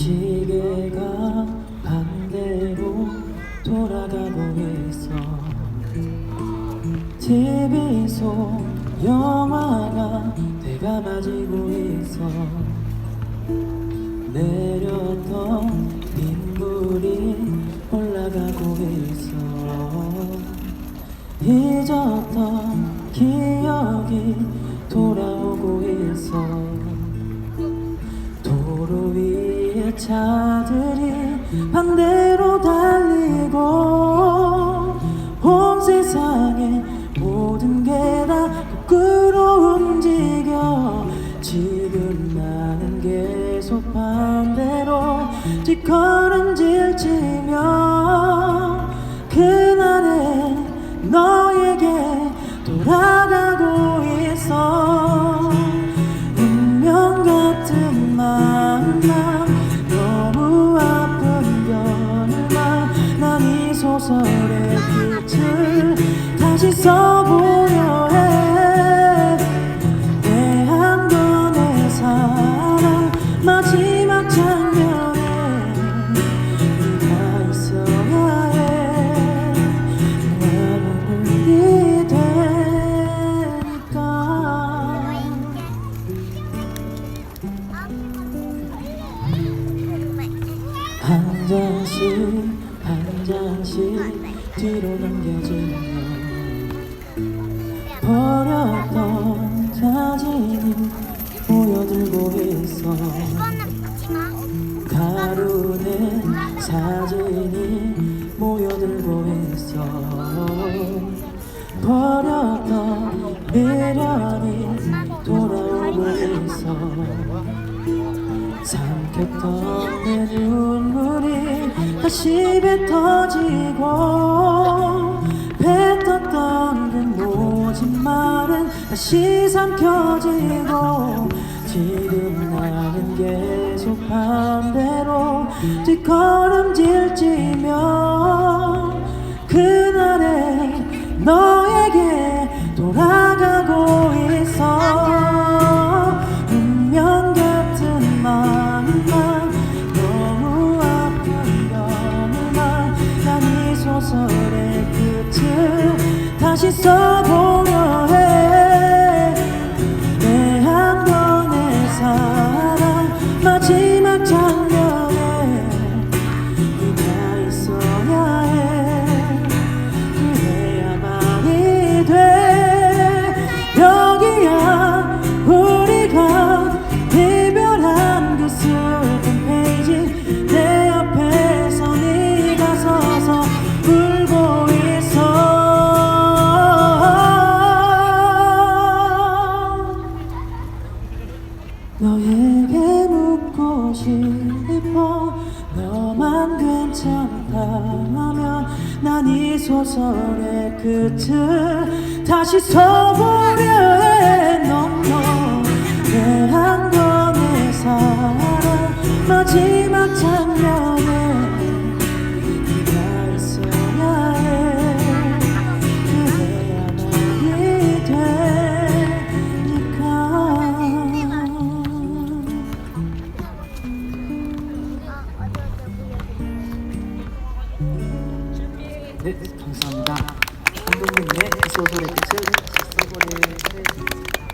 시계가 반대로 돌아가고 있어. TV 속 영화가 맞이고 있어. 내렸던 빗물이 올라가고 있어. 잊었던 기억이 돌아오고 있어 차들이 반대로 달리고 온 세상의 모든 게 다 거꾸로 움직여. 지금 나는 계속 반대로 뒷걸음질 치며 그날의 너 다시 써보려 해내 한 번의 사랑 마지막 장면에 네가 있어야 해. 나는 되니까? 한 장씩 한 장씩 뒤로 넘겨지며 버렸던 사진이 모여들고 있어 가루는 사진이 모여들고 있어 버렸던 미련이 돌아오고 있어 삼켰던 내 눈물이 다시 뱉어지고 다시 삼켜지고 지금 나는 계속 반대로 뒷걸음질 찌며 그날의 너에게 돌아가고 있어. 운명 같은 만남 너무 아픈 연말 난이 소설의 끝을 다시 써보 괜찮다면 난 이 소설의 끝을 다시 써보려 네, 감사합니다. 이 소설의 끝을 써버릴